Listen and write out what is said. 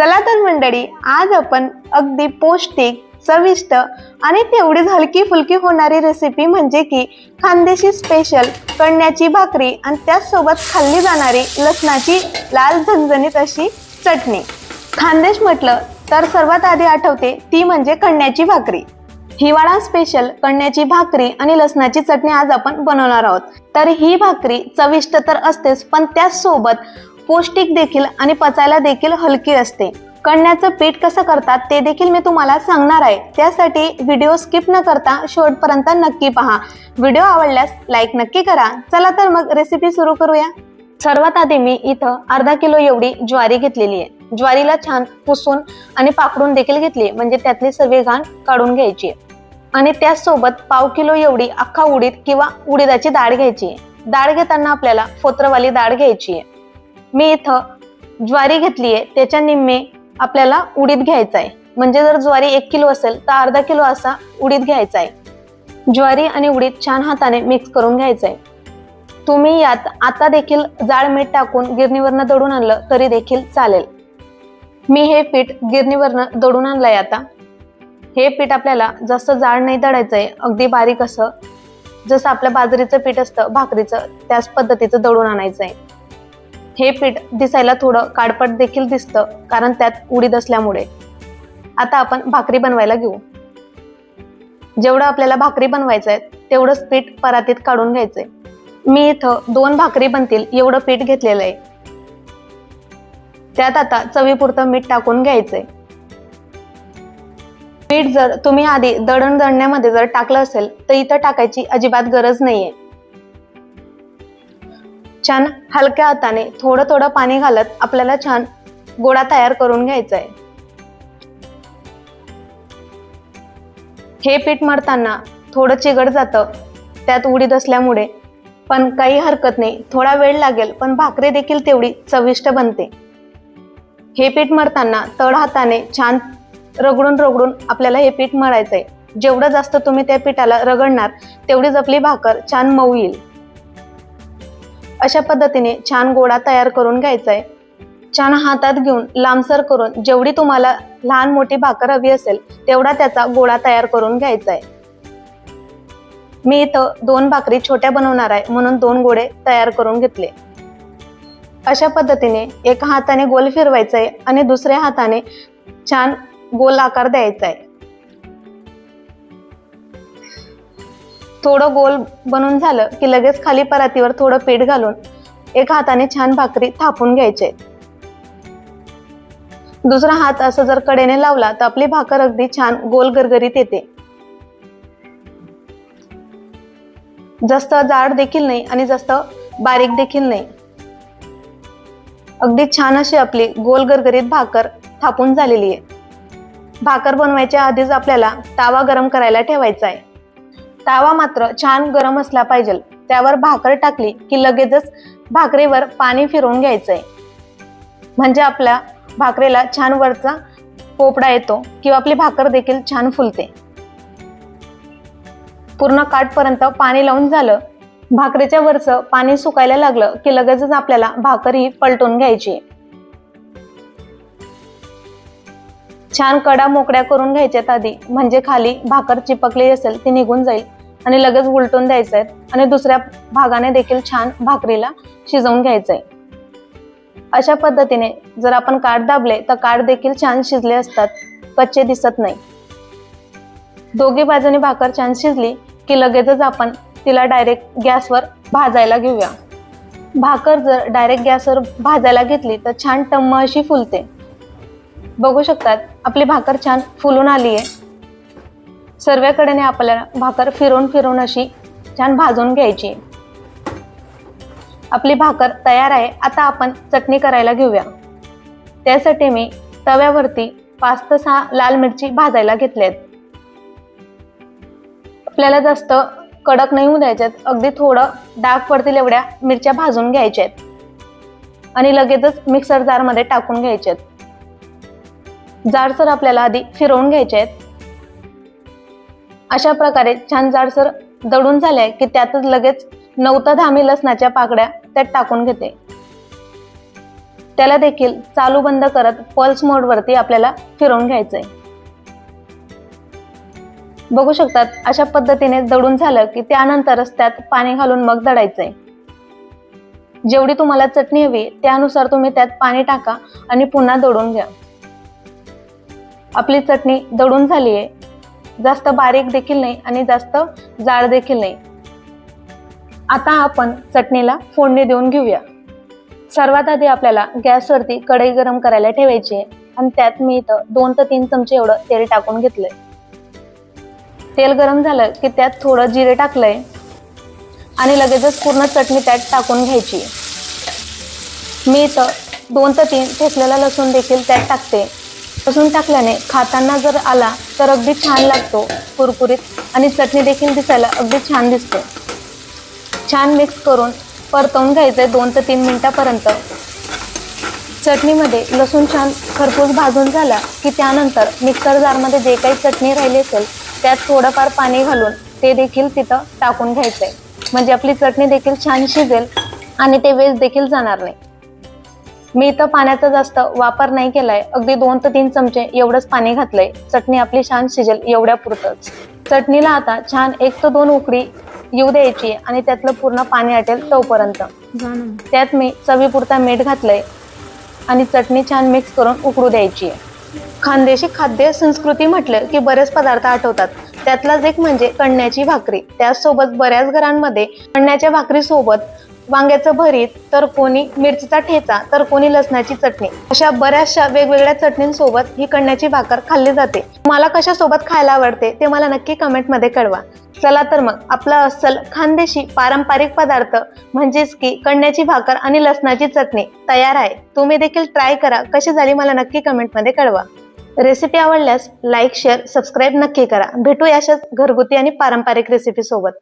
चला तर मंडळी आज आपण अगदी पौष्टिक चविष्ट आणि तेवढीच हलकी फुलकी होणारी रेसिपी म्हणजे की खानदेशी स्पेशल कण्याची भाकरी आणि त्याचसोबत खाल्ली जाणारी लसणाची लाल झणझणीत अशी चटणी. खानदेश म्हटलं तर सर्वात आधी आठवते ती म्हणजे कणण्याची भाकरी. हिवाळा स्पेशल कण्याची भाकरी आणि लसणाची चटणी आज आपण बनवणार आहोत. तर ही भाकरी चविष्ट तर असतेच पण त्याचसोबत पौष्टिक देखील आणि पचायला देखील हलकी असते. कण्याचं पीठ कसं करतात ते देखील मी तुम्हाला सांगणार आहे. त्यासाठी व्हिडिओ स्किप न करता शेवटपर्यंत नक्की पहा. व्हिडिओ आवडल्यास लाईक नक्की करा. चला तर मग रेसिपी सुरू करूया. सर्वात आधी मी इथं अर्धा किलो एवढी ज्वारी घेतलेली आहे. ज्वारीला छान पुसून आणि पाकडून देखील घेतली म्हणजे त्यातली सगळी घाण काढून घ्यायची आहे. आणि त्याचसोबत पाव किलो एवढी अख्खा उडीद किंवा उडीदाची डाळ घ्यायची आहे. डाळ घेताना आपल्याला फोत्रवाली डाळ घ्यायची आहे. मी इथं ज्वारी घेतली आहे त्याच्या निम्मे आपल्याला उडीद घ्यायचा आहे म्हणजे जर ज्वारी एक किलो असेल तर अर्धा किलो असा उडीद घ्यायचा आहे ज्वारी आणि उडीद छान हाताने मिक्स करून घ्यायचं आहे तुम्ही यात आता देखील जाळ मीठ टाकून गिरणीवरनं दडून आणलं तरी देखील चालेल. मी हे पीठ गिरणीवरनं आणलं आहे आता. हे पीठ आपल्याला जास्त जाड नाही दडायचं आहे अगदी बारीक असं. जसं आपलं बाजरीचं पीठ असतं भाकरीचं त्याच पद्धतीचं दळून आणायचं आहे हे पीठ दिसायला थोडं काडपट देखील दिसतं कारण त्यात उडीद असल्यामुळे. आता आपण भाकरी बनवायला घेऊ. जेवढं आपल्याला भाकरी बनवायचं आहे तेवढंच पीठ परातीत काढून घ्यायचंय. मी इथं दोन भाकरी बनतील एवढं पीठ घेतलेलं आहे. त्यात आता चवीपुरतं मीठ टाकून घ्यायचंय. पीठ जर तुम्ही आधी दळण दळण्यामध्ये जर टाकलं असेल तर इथं टाकायची अजिबात गरज नाहीये. छान हलक्या हाताने थोडं थोडं पाणी घालत आपल्याला छान गोळा तयार करून घ्यायचा आहे हे पीठ मळताना थोडं चिगड जातं त्यात उडीद असल्यामुळे. पण काही हरकत नाही थोडा वेळ लागेल पण भाकरी देखील तेवढी चविष्ट बनते. हे पीठ मळताना तळ हाताने छान रगडून रगडून आपल्याला हे पीठ मळायचं आहे जेवढं जास्त तुम्ही त्या पिठाला रगडणार तेवढीच आपली भाकर छान मऊ येईल. अशा पद्धतीने छान गोळा तयार करून घ्यायचा आहे छान हातात घेऊन लांबसर करून जेवढी तुम्हाला लहान मोठी भाकर हवी असेल तेवढा त्याचा गोळा तयार करून घ्यायचा आहे मी इथं दोन भाकरी छोट्या बनवणार आहे म्हणून दोन गोळे तयार करून घेतले. अशा पद्धतीने एका हाताने गोल फिरवायचा आहे आणि दुसऱ्या हाताने छान गोल आकार द्यायचा आहे थोडं गोल बनून झालं की लगेच खाली परातीवर थोडं पीठ घालून एका हाताने छान भाकरी थापून घ्यायचे. दुसरा हात असं जर कडेने लावला तर आपली भाकर अगदी छान गोल गरगरीत येते. जास्त जाड देखील नाही आणि जास्त बारीक देखील नाही. अगदी छान अशी आपली गोल गरगरीत भाकर थापून झालेली आहे. भाकर बनवायच्या आधीच आपल्याला तावा गरम करायला ठेवायचा आहे. तावा मात्र छान गरम असला पाहिजे. त्यावर भाकर टाकली की लगेचच भाकरीवर पाणी फिरवून घ्यायचंय. म्हणजे आपल्या भाकरीला छान वरचा पोपडा येतो किंवा आपली भाकर देखील छान फुलते. पूर्ण काठपर्यंत पाणी लावून झालं भाकरीच्या वरचं पाणी सुकायला लागलं की लगेचच आपल्याला भाकर ही पलटून घ्यायची. छान कडा मोकड्या करून घ्यायच्यात आधी म्हणजे खाली भाकर चिपकली असेल ती निघून जाईल. आणि लगेच उलटून द्यायचं आहे आणि दुसऱ्या भागाने देखील छान भाकरीला शिजवून घ्यायचंय. अशा पद्धतीने जर आपण काठ दाबले तर काठ देखील छान शिजले असतात. कच्चे दिसत नाही. दोघी बाजूने भाकर छान शिजली की लगेचच आपण तिला डायरेक्ट गॅसवर भाजायला घेऊया. भाकर जर डायरेक्ट गॅसवर भाजायला घेतली तर छान टम्म अशी फुलते. बघू शकतात आपली भाकर छान फुलून आली आहे सर्वेकडेने आपल्याला भाकर फिरवून फिरून अशी छान भाजून घ्यायची. आपली भाकर तयार आहे. आता आपण चटणी करायला घेऊया. त्यासाठी मी तव्यावरती पाच ते सहा लाल मिरची भाजायला घेतल्यात. आपल्याला जास्त कडक नाही होऊ द्यायच्यात. अगदी थोडं डाग पडतील एवढ्या मिरच्या भाजून घ्यायच्या आहेत आणि लगेचच मिक्सर जारमध्ये टाकून घ्यायच्यात. जाडसर आपल्याला आधी फिरवून घ्यायचे आहेत. अशा प्रकारे छान जाडसर दळून झाले की त्यातच लगेच नवता धामी लसणाच्या पाकड्या त्यात टाकून घेते. त्याला देखील चालू बंद करत पल्स मोडवरती आपल्याला फिरवून घ्यायचंय. बघू शकतात अशा पद्धतीने दडून झालं की त्यानंतरच त्यात पाणी घालून मग दडायचंय. जेवढी तुम्हाला चटणी हवी त्यानुसार तुम्ही त्यात पाणी टाका आणि पुन्हा दडून घ्या. आपली चटणी दडून झाली आहे जास्त बारीक देखील नाही आणि जास्त जाड देखील नाही. आता आपण चटणीला फोडणी देऊन घेऊया. सर्वात आधी आपल्याला गॅसवरती कढई गरम करायला ठेवायची आहे आणि त्यात मी इथं दोन ते तीन चमचे एवढं तेल टाकून घेतलंय. तेल गरम झालं की त्यात थोडं जिरे टाकलंय आणि लगेचच पूर्ण चटणी त्यात टाकून घ्यायची. मी इथं दोन ते तीन ठेचलेला लसूण देखील त्यात टाकते. लसूण टाकल्याने खाताना जर आला तर अगदी छान लागतो कुरकुरीत आणि चटणी देखील दिसायला अगदी छान दिसते. छान मिक्स करून परतवून घ्यायचंय दोन ते तीन मिनटापर्यंत. चटणीमध्ये लसूण छान खरपूस भाजून झाला की त्यानंतर मिक्सर जारमध्ये जे काही चटणी राहिली असेल त्यात थोडंफार पाणी घालून ते देखील तिथं टाकून घ्यायचं आहे म्हणजे आपली चटणी देखील छान शिजेल आणि ते वेस्ट देखील जाणार नाही. मी इथं पाण्याचा जास्त वापर नाही केलाय. अगदी दोन ते तीन चमचे एवढंच पाणी घातलंय. चटणी आपली छान शिजेल एवढ्या पुरतच चटणीला आता छान एक ते दोन उकडी येऊ द्यायची आणि त्यातलं पूर्ण पाणी आटेल तोपर्यंत. त्यात मी चवीपुरता मीठ घातलंय आणि चटणी छान मिक्स करून उकळू द्यायची. आहे खानदेशी खाद्य संस्कृती म्हटलं की बरेच पदार्थ आठवतात. त्यातलाच एक म्हणजे कण्याची भाकरी. त्याचसोबत बऱ्याच घरांमध्ये कण्याच्या भाकरी सोबत वांग्याचं भरीत तर कोणी मिरचीचा ठेचा तर कोणी लसणाची चटणी. अशा बऱ्याचशा वेगवेगळ्या चटणींसोबत ही कण्याची भाकर खाल्ली जाते. मला कशा सोबत खायला आवडते ते मला नक्की कमेंटमध्ये कळवा. चला तर मग आपला अस्सल खानदेशी पारंपरिक पदार्थ म्हणजेच की कण्याची भाकर आणि लसणाची चटणी तयार आहे. तुम्ही देखील ट्राय करा कशी झाली मला नक्की कमेंटमध्ये कळवा. रेसिपी आवडल्यास लाईक शेअर सबस्क्राईब नक्की करा. भेटू अशाच घरगुती आणि पारंपरिक रेसिपी सोबत